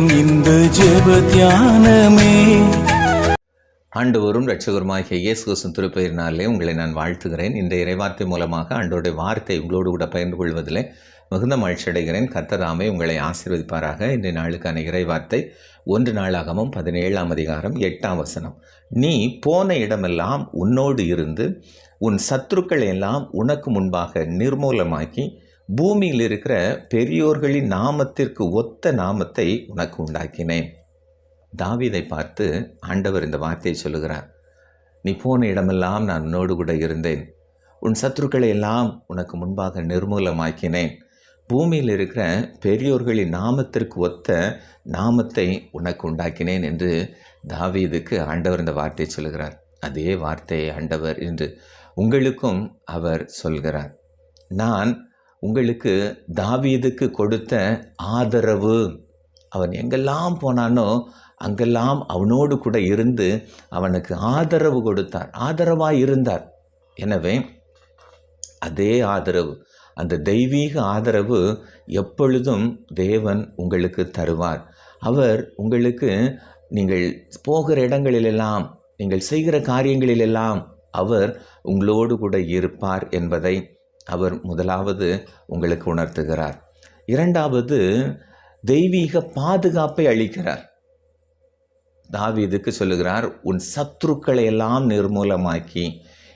நேரம் இந்த ஜெப தியானமே. ஆண்டவரும் ரட்சகருமாகிய இயேசு கிறிஸ்துவின் திருப்பெயரினாலே உங்களை நான் வாழ்த்துகிறேன். இந்த இறைவார்த்தை மூலமாக ஆண்டோடைய வார்த்தை உங்களோடு கூட பகிர்ந்து கொள்வதிலே மிகுந்த மகிழ்ச்சி அடைகிறேன். கர்த்தராமே உங்களை ஆசீர்வதிப்பாராக. இன்றைய நாளுக்கான இறைவார்த்தை ஒன்று நாளாகமும் பதினேழாம் அதிகாரம் எட்டாம் வசனம். நீ போன இடமெல்லாம் உன்னோடு இருந்து உன் சத்துருக்களை எல்லாம் உனக்கு முன்பாக நிர்மூலமாக்கி பூமியில் இருக்கிற பெரியோர்களின் நாமத்திற்கு ஒத்த நாமத்தை உனக்கு உண்டாக்கினேன். தாவீதை பார்த்து ஆண்டவர் இந்த வார்த்தையை சொல்லுகிறார். நீ போன இடமெல்லாம் நான் உன்னோடு கூட இருந்தேன். உன் சத்துருக்களை எல்லாம் உனக்கு முன்பாக நிர்மூலமாக்கினேன். பூமியில் இருக்கிற பெரியோர்களின் நாமத்திற்கு ஒத்த நாமத்தை உனக்கு உண்டாக்கினேன் என்று தாவீதுக்கு ஆண்டவர் இந்த வார்த்தையை சொல்கிறார் அதே வார்த்தையை ஆண்டவர் என்று உங்களுக்கும் அவர் சொல்கிறார். நான் உங்களுக்கு தாவீதுக்கு கொடுத்த ஆதரவு. அவன் எங்கெல்லாம் போனானோ அங்கெல்லாம் அவனோடு கூட இருந்து அவனுக்கு ஆதரவு கொடுத்தார் ஆதரவாக இருந்தார். எனவே அதே ஆதரவு அந்த தெய்வீக ஆதரவு எப்பொழுதும் தேவன் உங்களுக்கு தருவார். அவர் உங்களுக்கு நீங்கள் போகிற இடங்களிலெல்லாம் நீங்கள் செய்கிற காரியங்களிலெல்லாம் அவர் உங்களோடு கூட இருப்பார் என்பதை அவர் முதலாவது உங்களுக்கு உணர்த்துகிறார். இரண்டாவது தெய்வீக பாதுகாப்பை அளிக்கிறார். தாவீதுக்கு சொல்லுகிறார் உன் சத்துருக்களை எல்லாம் நிர்மூலமாக்கி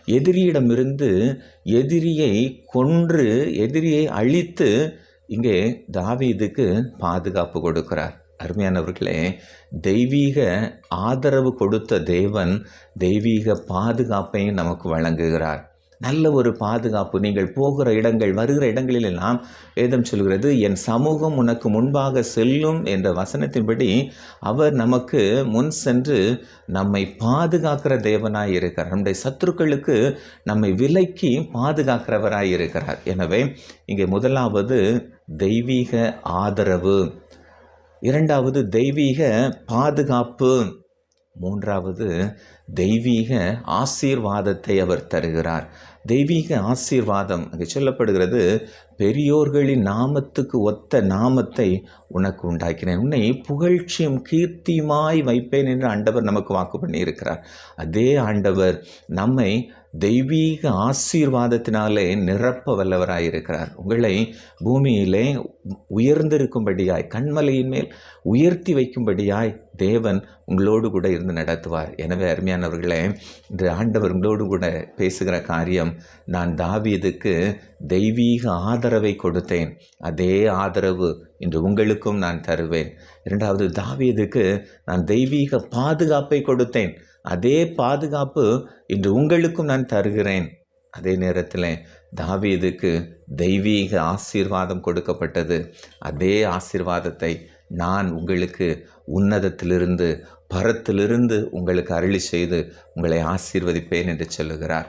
எதிரியிடமிருந்து எதிரியை கொன்று எதிரியை அழித்து இங்கே தாவீதுக்கு பாதுகாப்பு கொடுக்கிறார். அருமையானவர்களே தெய்வீக ஆதரவு கொடுத்த தேவன் தெய்வீக பாதுகாப்பையும் நமக்கு வழங்குகிறார். நல்ல ஒரு பாதுகாப்பு. நீங்கள் போகிற இடங்கள் வருகிற இடங்களிலெல்லாம் வேதம் சொல்கிறது என் சமூகம் உனக்கு முன்பாக செல்லும் என்ற வசனத்தின்படி அவர் நமக்கு முன் சென்று நம்மை பாதுகாக்கிற தேவனாய் இருக்கிறார். நம்முடைய சத்துருக்களுக்கு நம்மை விலக்கி பாதுகாக்கிறவராய் இருக்கிறார். எனவே இங்கே முதலாவது தெய்வீக ஆதரவு. இரண்டாவது தெய்வீக பாதுகாப்பு. மூன்றாவது தெய்வீக ஆசீர்வாதத்தை அவர் தருகிறார். தெய்வீக ஆசீர்வாதம் அங்கே சொல்லப்படுகிறது. பெரியோர்களின் நாமத்துக்கு ஒத்த நாமத்தை உனக்கு உண்டாக்கினேன். உன்னை புகழ்ச்சியும் கீர்த்தியுமாய் வைப்பேன் என்று ஆண்டவர் நமக்கு வாக்கு பண்ணியிருக்கிறார். அதே ஆண்டவர் நம்மை தெய்வீக ஆசீர்வாதத்தினாலே நிரப்ப வல்லவராயிருக்கிறார் உங்களை பூமியிலே உயர்ந்திருக்கும்படியாய் கண்மலையின் மேல் உயர்த்தி வைக்கும்படியாய் தேவன் உங்களோடு கூட இருந்து நடத்துவார். எனவே அருமையானவர்களே இந்த ஆண்டவர் உங்களோடு கூட பேசுகிற காரியம் நான் தாவீதுக்கு தெய்வீக ஆதரவை கொடுத்தேன். அதே ஆதரவு இன்று உங்களுக்கும் நான் தருவேன். இரண்டாவது தாவீதுக்கு நான் தெய்வீக பாதுகாப்பை கொடுத்தேன். அதே பாதுகாப்பு இன்று உங்களுக்கும் நான் தருகிறேன். அதே நேரத்தில் தாவீதுக்கு தெய்வீக ஆசீர்வாதம் கொடுக்கப்பட்டது. அதே ஆசீர்வாதத்தை நான் உங்களுக்கு உன்னதத்திலிருந்து பரத்திலிருந்து உங்களுக்கு அருளி செய்து உங்களை ஆசீர்வதிப்பேன் என்று சொல்லுகிறார்.